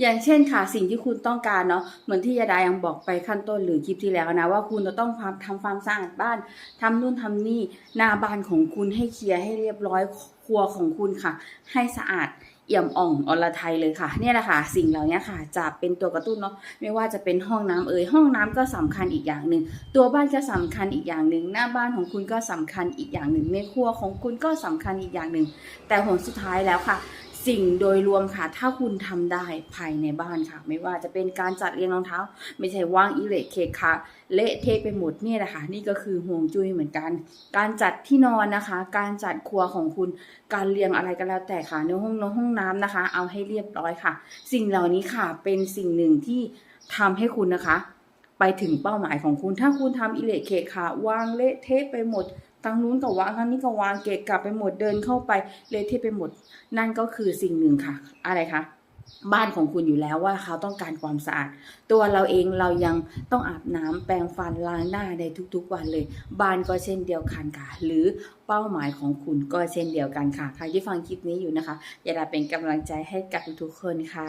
อย่างเช่นค่ะสิ่งที่คุณต้องการเนาะเหมือนที่ยาดายังบอกไปขั้นต้นหรือคลิปที่แล้วนะว่าคุณจะต้องทำทำความสะอาดบ้านทำนู่นทำนี่หน้าบ้านของคุณให้เคลียร์ให้เรียบร้อยครัวของคุณค่ะ ให้สะอาดเอี่ยมอ่องอรไทยเลยค่ะเนี่ยแหละค่ะสิ่งเหล่านี้ค่ะ จะเป็นตัวกระตุ้นเนาะไม่ว่าจะเป็นห้องน้ำเอ่ยห้องน้ำก็สำคัญอีกอย่างหนึ่งตัวบ้านก็สำคัญอีกอย่างหนึ่งหน้าบ้านของคุณก็สำคัญอีกอย่างหนึ่งในครัวของคุณก็สำคัญอีกอย่างหนึ่งแต่ผลสุดท้ายแล้วค่ะ สิ่งโดยรวมค่ะ ถ้าคุณทำได้ภายในบ้านค่ะ ไม่ว่าจะเป็นการจัดเรียงรองเท้า ไม่ใช่ว่างอิเล็กเคค่ะเละเทะไปหมดเนี่ยแหละค่ะนี่ก็คือห่วงจุ้ยเหมือนกัน การจัดที่นอนนะคะ การจัดครัวของคุณ การเรียงอะไรก็แล้วแต่ค่ะในห้องนอนห้องน้ำนะคะ เอาให้เรียบร้อยค่ะ สิ่งเหล่านี้ค่ะเป็นสิ่งหนึ่งที่ทำให้คุณนะคะ ไปถึงเป้าหมายของคุณ ถ้าคุณทำอิเล็กเคค่ะวางเละเทะไปหมด ทางนู้นก็วางทางนี้ก็วางเกะกลับไปหมดเดินเข้าไปเละเทะไปหมด นั่นก็คือสิ่งหนึ่งค่ะ อะไรคะบ้านของคุณอยู่แล้วว่าเขาต้องการความสะอาด ตัวเราเองเรายังต้องอาบน้ำแปรงฟันล้างหน้าในทุกๆวันเลย บ้านก็เช่นเดียวกันค่ะ หรือเป้าหมายของคุณก็เช่นเดียวกันค่ะ ใครที่ฟังคลิปนี้อยู่นะคะ อย่าได้เป็นกำลังใจให้กับทุกๆคนค่ะ